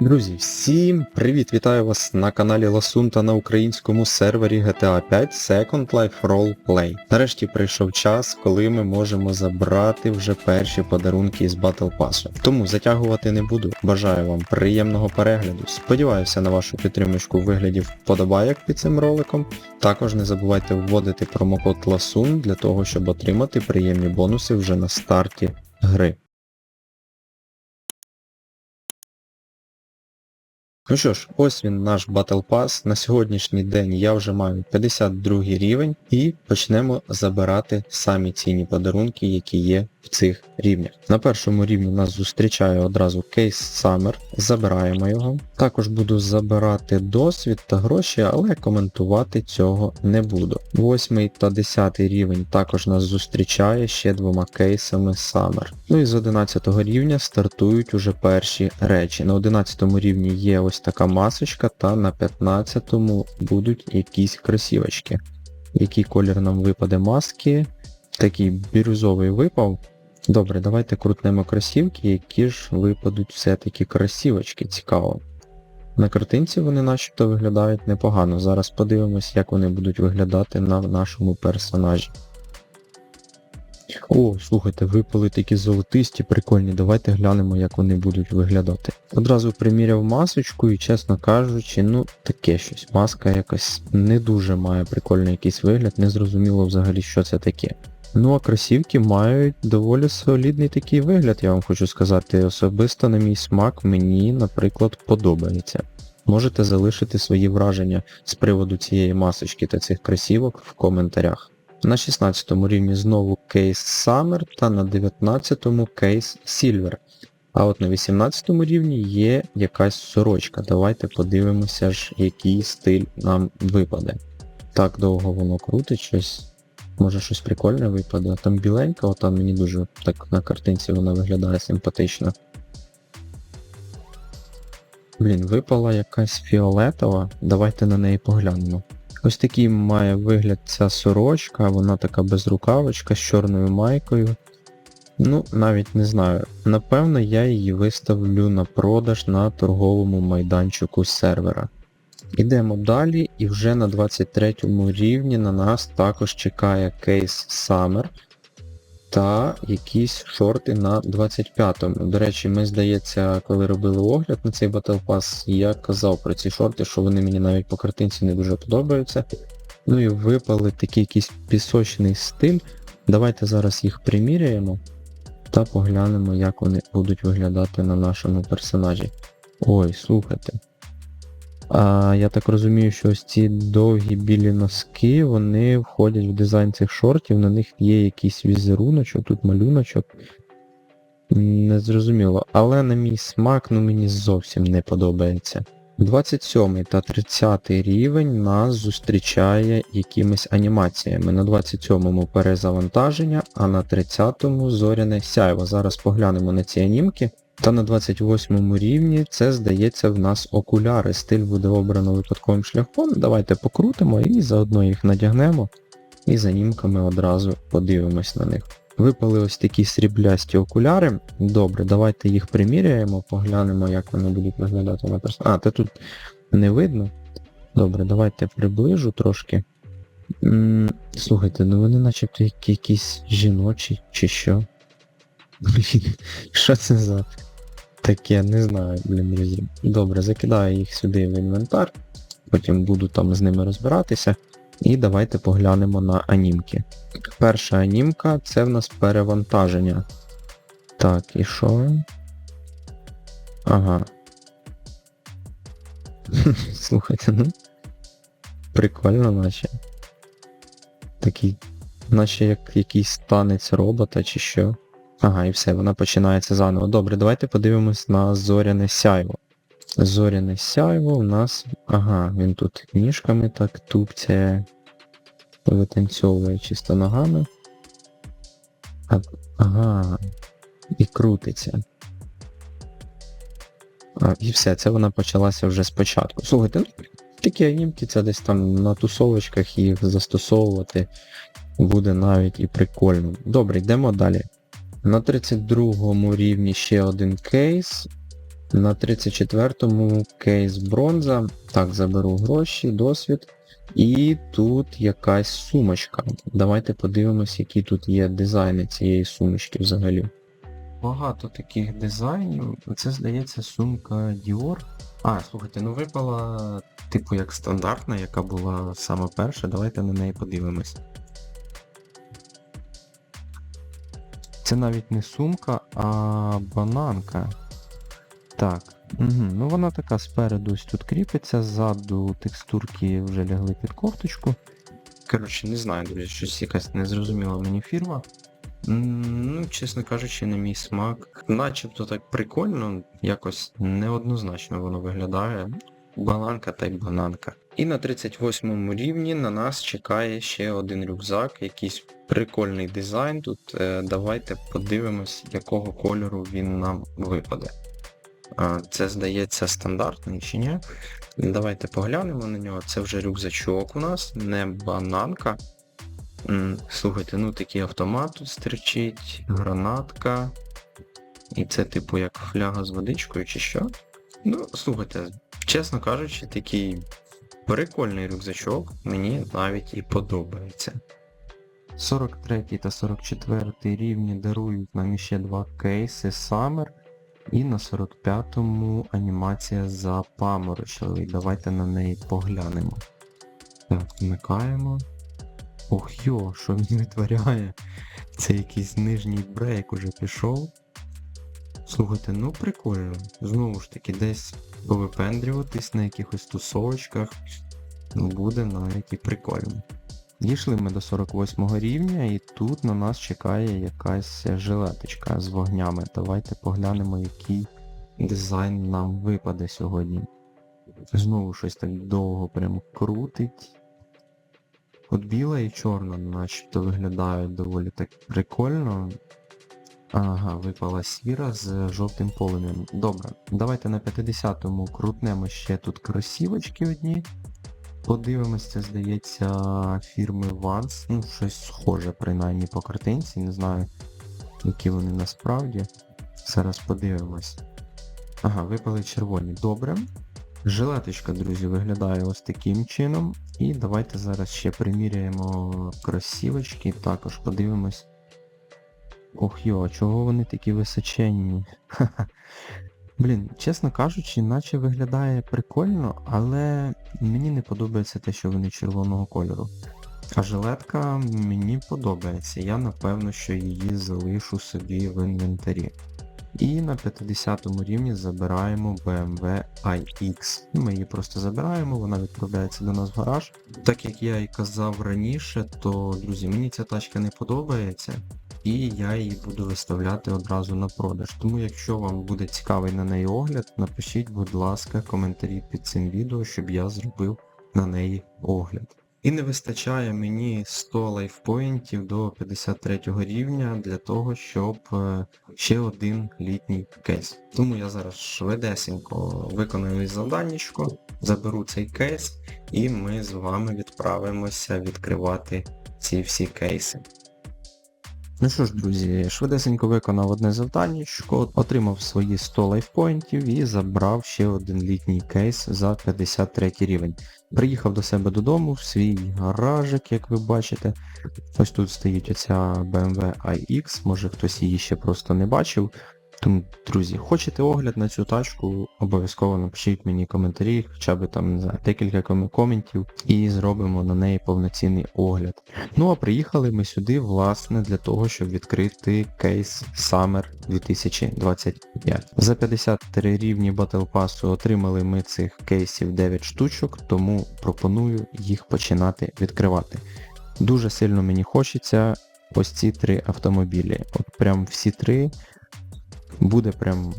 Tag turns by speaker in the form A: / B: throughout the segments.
A: Друзі, всім привіт! Вітаю вас на каналі Ласун та на українському сервері GTA 5 Second Life Roleplay. Нарешті прийшов час, коли ми можемо забрати вже перші подарунки із Battle Pass. Тому затягувати не буду. Бажаю вам приємного перегляду. Сподіваюся на вашу підтримочку у вигляді вподобайок під цим роликом. Також не забувайте вводити промокод LASUN для того, щоб отримати приємні бонуси вже на старті гри. Ну що ж, ось він наш Battle Pass. На сьогоднішній день я вже маю 52 рівень і почнемо забирати самі цінні подарунки, які є в цих рівнях. На першому рівні нас зустрічає одразу кейс Summer, забираємо його. Також буду забирати досвід та гроші, але коментувати цього не буду. Восьмий та 10 рівень також нас зустрічає ще двома кейсами Summer. Ну і з 11 рівня стартують уже перші речі. На 11 рівні є ось така масочка, та на 15-му будуть якісь кросівочки. Який колір нам випаде маски? Такий бірюзовий випав. Добре, давайте крутнемо кросівки, які ж випадуть все-таки красівочки, цікаво. На картинці вони начебто виглядають непогано. Зараз подивимось, як вони будуть виглядати на нашому персонажі. О, слухайте, випали такі золотисті, прикольні, давайте глянемо, як вони будуть виглядати. Одразу приміряв масочку і, чесно кажучи, ну таке щось. Маска якось не дуже має прикольний якийсь вигляд, не зрозуміло взагалі, що це таке. Ну а кросівки мають доволі солідний такий вигляд, я вам хочу сказати. Особисто на мій смак мені, наприклад, подобається. Можете залишити свої враження з приводу цієї масочки та цих кросівок в коментарях. На 16 рівні знову кейс Summer та на 19 кейс Silver. А от на 18 рівні є якась сорочка. Давайте подивимося ж, який стиль нам випаде. Так довго воно крутить щось. Може щось прикольне випаде. Там біленька, от там мені дуже так на картинці вона виглядає симпатично. Блін, випала якась фіолетова. Давайте на неї поглянемо. Ось такий має вигляд ця сорочка, вона така безрукавочка з чорною майкою. Ну, навіть не знаю. Напевно, я її виставлю на продаж на торговому майданчику сервера. Ідемо далі, і вже на 23 рівні на нас також чекає кейс Summer та якісь шорти на 25-му. До речі, ми, здається, коли робили огляд на цей Battle Pass, я казав про ці шорти, що вони мені навіть по картинці не дуже подобаються. Ну і випали такий якийсь пісочний стиль. Давайте зараз їх приміряємо та поглянемо, як вони будуть виглядати на нашому персонажі. Ой, слухайте. А, Я так розумію, що ось ці довгі білі носки, вони входять в дизайн цих шортів, на них є якийсь візеруночок, тут малюночок. Не зрозуміло, але на мій смак ну мені зовсім не подобається. 27 та 30 рівень нас зустрічає якимись анімаціями. На 27-му перезавантаження, а на 30-му зоряне сяйво. Зараз поглянемо на ці анімки. Та на 28 рівні це, здається, в нас окуляри. Стиль буде обрано випадковим шляхом. Давайте покрутимо і заодно їх надягнемо. І за німками одразу подивимось на них. Випали ось такі сріблясті окуляри. Добре, давайте їх приміряємо, поглянемо, як вони будуть виглядати на персонажі. А, це тут не видно. Добре, давайте приближу трошки. -м, слухайте, ну вони начебто якісь жіночі чи що. Блін, що це за таке, не знаю, блін, друзі. Добре, закидаю їх сюди в інвентар, потім буду там з ними розбиратися. І давайте поглянемо на анімки. Перша анімка це в нас перевантаження. Так, і що? Ага. Слухайте, ну. Прикольно, наче. Такий, наче як якийсь танець робота чи що. Ага, і все, вона починається заново. Добре, давайте подивимось на зоряне сяйво. Зоряне сяйво у нас... Ага, він тут ніжками так тупцяє, витанцьовує чисто ногами. А, ага, і крутиться. А, І все, це вона почалася вже спочатку. Слухайте, ну, такі анімки, це десь там на тусовочках їх застосовувати буде навіть і прикольно. Добре, йдемо далі. На 32 рівні ще один кейс. На 34-му кейс бронза. Так, заберу гроші, досвід. І тут якась сумочка. Давайте подивимось, які тут є дизайни цієї сумочки взагалі. Багато таких дизайнів. Це, здається, сумка Dior. А, слухайте, ну випала, типу, як стандартна, яка була саме перша. Давайте на неї подивимось. Це навіть не сумка, а бананка. Так. Угу. Ну вона така спереду ось тут кріпиться, ззаду текстурки вже лягли під кофточку. Коротше, не знаю, друзі, щось якась незрозуміла мені фірма. Ну, чесно кажучи, на мій смак. Начебто так прикольно, якось неоднозначно воно виглядає. Бананка та й бананка. І на 38 рівні на нас чекає ще один рюкзак, якийсь прикольний дизайн тут. Е, давайте подивимось, якого кольору він нам випаде. Це здається стандартний чи ні? Давайте поглянемо на нього. Це вже рюкзачок у нас, не бананка. Слухайте, ну такий автомат тут стерчить, гранатка. І це типу як фляга з водичкою чи що. Ну, слухайте, чесно кажучи, такий прикольний рюкзачок мені навіть і подобається. 43 та 44 рівні дарують нам ще два кейси Summer. І на 45-му анімація запаморочливий. Давайте на неї поглянемо. Так, вмикаємо. Ох йо, що він витворяє? Це якийсь нижній брейк уже пішов. Слухайте, ну прикольно. Знову ж таки, десь повипендрюватись на якихось тусовочках. Ну, буде навіть і прикольно. Дійшли ми до 48 рівня і тут на нас чекає якась жилеточка з вогнями. Давайте поглянемо, який дизайн нам випаде сьогодні. Знову щось так довго прям крутить. От біла і чорна начебто виглядають доволі так прикольно. Ага, випала сіра з жовтим полум'ям. Добре, давайте на 50-му крутнемо ще тут кросівочки одні. Подивимось, це здається фірми Vans. Ну, щось схоже принаймні по картинці, не знаю, які вони насправді. Зараз подивимось. Ага, випали червоні. Добре. Жилеточка, друзі, виглядає ось таким чином. І давайте зараз ще приміряємо кросівочки, також подивимось. Ох йо, чого вони такі височенні? Блін, чесно кажучи, наче виглядає прикольно, але мені не подобається те, що вони червоного кольору. А жилетка мені подобається, я напевно, що її залишу собі в інвентарі. І на 50 рівні забираємо BMW iX. Ми її просто забираємо, вона відправляється до нас в гараж. Так як я і казав раніше, то, друзі, мені ця тачка не подобається. І я її буду виставляти одразу на продаж. Тому якщо вам буде цікавий на неї огляд, напишіть, будь ласка, коментарі під цим відео, щоб я зробив на неї огляд. І не вистачає мені 100 лайфпоінтів до 53 рівня для того, щоб е, ще один літній кейс. Тому я зараз швидесенько виконую завданнячко, заберу цей кейс і ми з вами відправимося відкривати ці всі кейси. Ну що ж, друзі, швидесенько виконав одне завданнячко, отримав свої 100 лайфпоінтів і забрав ще один літній кейс за 53 рівень. Приїхав до себе додому в свій гаражик, як ви бачите. Ось тут стоїть оця BMW iX, може хтось її ще просто не бачив. Тому, друзі, хочете огляд на цю тачку, обов'язково напишіть мені коментарі, хоча б там, не знаю, декілька коментів, і зробимо на неї повноцінний огляд. Ну а приїхали ми сюди, власне, для того, щоб відкрити кейс Summer 2025. За 53 рівні Battle Pass отримали ми цих кейсів 9 штучок, тому пропоную їх починати відкривати. Дуже сильно мені хочеться ось ці три автомобілі. От прям всі три буде прям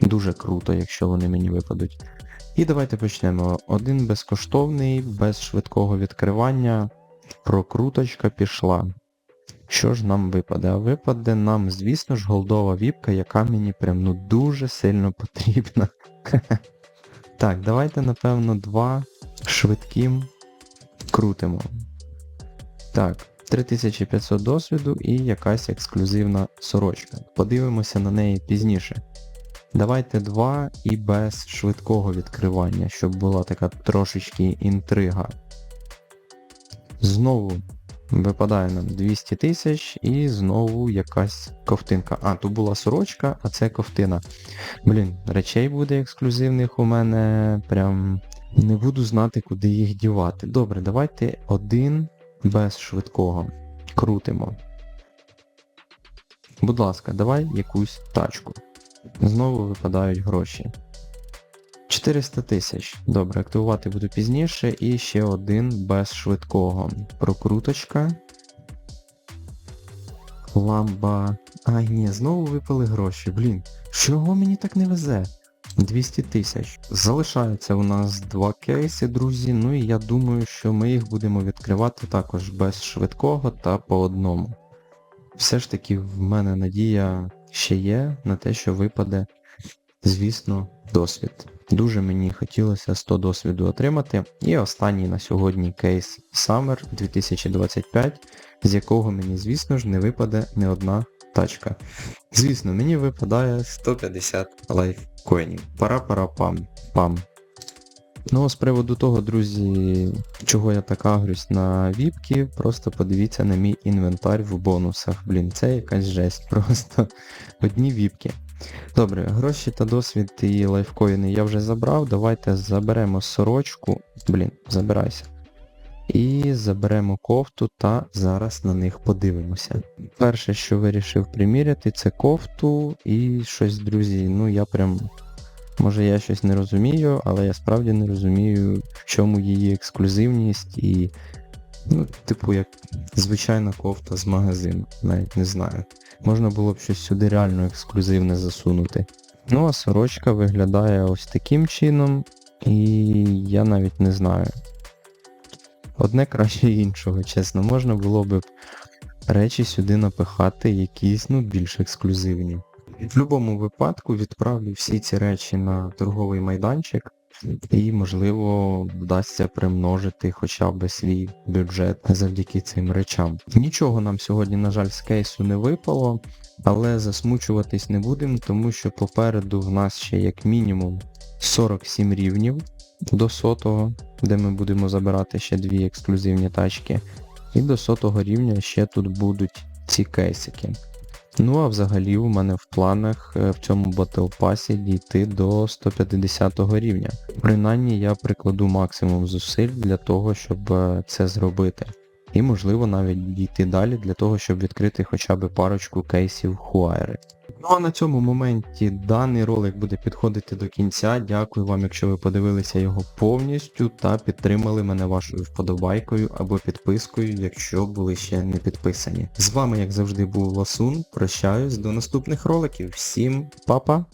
A: дуже круто, якщо вони мені випадуть. І давайте почнемо. Один безкоштовний, без швидкого відкривання. Прокруточка пішла. Що ж нам випаде? А випаде нам, звісно ж, голдова віпка, яка мені прям ну дуже сильно потрібна. Так, давайте, напевно, два швидким крутимо. Так, 3500 досвіду і якась ексклюзивна сорочка. Подивимося на неї пізніше. Давайте два і без швидкого відкривання, щоб була така трошечки інтрига. Знову випадає нам 200 тисяч і знову якась ковтинка. А, тут була сорочка, а це ковтина. Блін, речей буде ексклюзивних у мене. Прям не буду знати, куди їх дівати. Добре, давайте один без швидкого. Крутимо. Будь ласка, давай якусь тачку. Знову випадають гроші. 400 тисяч. Добре, активувати буду пізніше. І ще один без швидкого. Прокруточка. Ламба. Ай, ні, знову випали гроші. Блін, чого мені так не везе? 200 тисяч. Залишається у нас два кейси, друзі. Ну і я думаю, що ми їх будемо відкривати також без швидкого та по одному. Все ж таки в мене надія ще є на те, що випаде, звісно, досвід. Дуже мені хотілося 100 досвіду отримати. І останній на сьогодні кейс Summer 2025, з якого мені, звісно ж, не випаде не одна тачка. Звісно, мені випадає 150 лайфкоїнів. Пара-пара-пам. Пам. Ну, з приводу того, друзі, чого я так агрюсь на віпки, просто подивіться на мій інвентар в бонусах. Блін, це якась жесть. Просто одні віпки. Добре, гроші та досвід і лайфкоїни я вже забрав. Давайте заберемо сорочку. Блін, забирайся. І заберемо кофту та зараз на них подивимося. Перше, що вирішив приміряти, це кофту і щось, друзі, ну я прям. Може я щось не розумію, але я справді не розумію, в чому її ексклюзивність і. Ну, типу, як звичайна кофта з магазину, навіть не знаю. Можна було б щось сюди реально ексклюзивне засунути. Ну а сорочка виглядає ось таким чином, і я навіть не знаю. Одне краще іншого, чесно, можна було б речі сюди напихати якісь, ну, більш ексклюзивні. В будь-якому випадку відправлю всі ці речі на торговий майданчик і, можливо, вдасться примножити хоча б свій бюджет завдяки цим речам. Нічого нам сьогодні, на жаль, з кейсу не випало, але засмучуватись не будемо, тому що попереду в нас ще як мінімум 47 рівнів до сотого, де ми будемо забирати ще дві ексклюзивні тачки. І до сотого рівня ще тут будуть ці кейсики. Ну а взагалі у мене в планах е, в цьому Pass дійти до 150 рівня. Принаймні я прикладу максимум зусиль для того, щоб е, це зробити. І можливо навіть дійти далі для того, щоб відкрити хоча б парочку кейсів Хуайри. Ну а на цьому моменті даний ролик буде підходити до кінця. Дякую вам, якщо ви подивилися його повністю та підтримали мене вашою вподобайкою або підпискою, якщо були ще не підписані. З вами, як завжди, був Ласун. Прощаюсь до наступних роликів. Всім па-па!